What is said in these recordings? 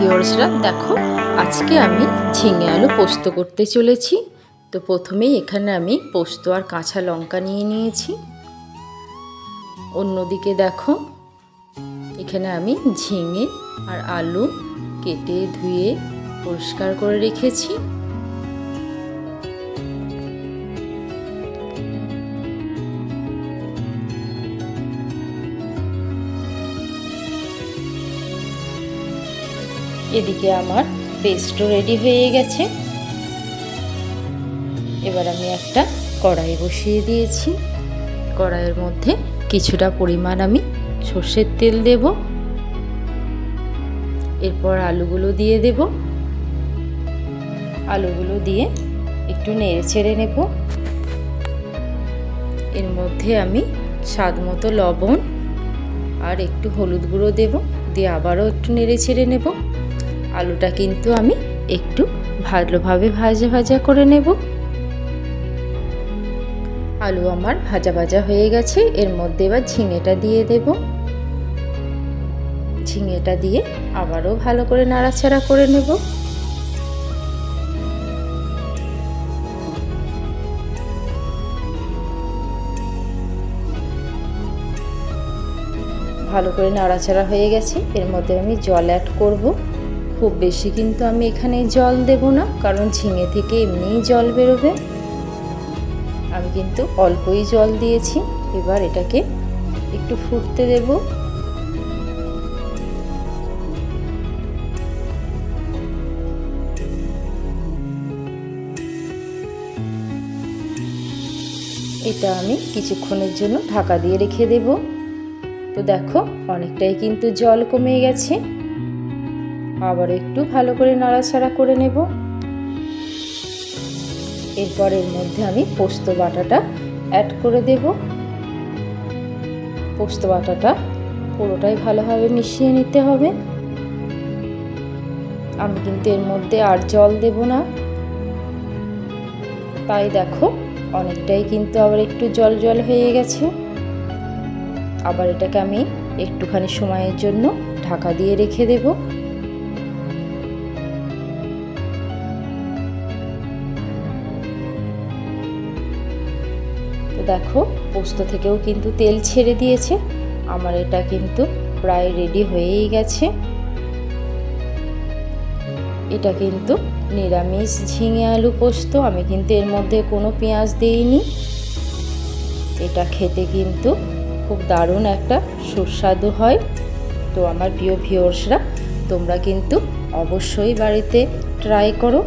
ভিউয়ার্সরা দেখো, আজকে আমি ঝিঙে আলু পোস্ত করতে চলেছি। তো প্রথমেই এখানে আমি পোস্ত আর কাঁচা লঙ্কা নিয়ে নিয়েছি। অন্যদিকে দেখো, এখানে আমি ঝিঙে আর আলু কেটে ধুয়ে পরিষ্কার করে রেখেছি। এদিকে আমার পেস্টও রেডি হয়ে গেছে। এবার আমি একটা কড়াই বসিয়ে দিয়েছি। কড়াইয়ের মধ্যে কিছুটা পরিমাণ আমি সর্ষের তেল দেব। এরপর আলুগুলো দিয়ে দেব। আলুগুলো দিয়ে একটু নেড়ে ছেড়ে নেব। এর মধ্যে আমি স্বাদ মতো লবণ আর একটু হলুদ গুঁড়ো দেব। দিয়ে আবারও একটু নেড়ে ছেড়ে নেব। আলুটা কিন্তু আমি একটু ভালোভাবে ভাজা ভাজা করে নেব। আলু আমার ভাজা ভাজা হয়ে গেছে, এর মধ্যে এবার ঝিঙেটা দিয়ে দেব। ঝিঙেটা দিয়ে আবারও ভালো করে নাড়াচাড়া করে নেব। ভালো করে নাড়াচাড়া হয়ে গেছে, এর মধ্যে আমি জল অ্যাড করব। খুব বেশি, কিন্তু আমি এখানে জল দেব না, কারণ ঝিঙে থেকে এমনিই জল বেরোবে। আমি কিন্তু অল্পই জল দিয়েছি, এবার এটাকে একটু ফুটতে দেব। এটা আমি কিছুক্ষণের জন্য ঢাকা দিয়ে রেখে দেব। তো দেখো, অনেকটাই কিন্তু জল কমে গেছে। আবার একটু ভালো করে নাড়াচাড়া করে নেব। এরপর এর মধ্যে আমি পোস্ত বাটাটা অ্যাড করে দেব। পোস্ত বাটাটা পুরোটাই ভালোভাবে মিশিয়ে নিতে হবে। আমি কিন্তু এর মধ্যে আর জল দেব না। তাই দেখো, অনেকটাই কিন্তু আবার একটু জল জল হয়ে গেছে। আবার এটাকে আমি একটুখানি সময়ের জন্য ঢাকা দিয়ে রেখে দেবো। তো দেখো, পোস্ত থেকেও কিন্তু তেল ছেড়ে দিয়েছে। আমার এটা কিন্তু প্রায় রেডি হয়েই গেছে। এটা কিন্তু নিরামিষ ঝিঙে আলু পোস্ত। আমি কিন্তু এর মধ্যে কোনো পেঁয়াজ দিইনি। এটা খেতে কিন্তু খুব দারুণ একটা সুস্বাদু হয়। তো আমার প্রিয় ভিওর্সরা তোমরা কিন্তু অবশ্যই বাড়িতে ট্রাই করো।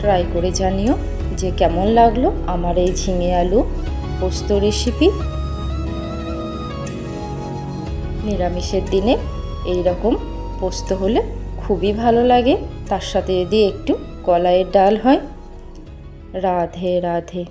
ট্রাই করে জানিও। যে কেমন লাগল আমার এই ঝিঙে আলু পোস্ত রেসিপি নিরামিষের দিনে এই রকম পোস্ত হলে খুবই ভালো লাগে। তার সাথে যদি একটু কলাইয়ের ডাল হয়, রাধে রাধে।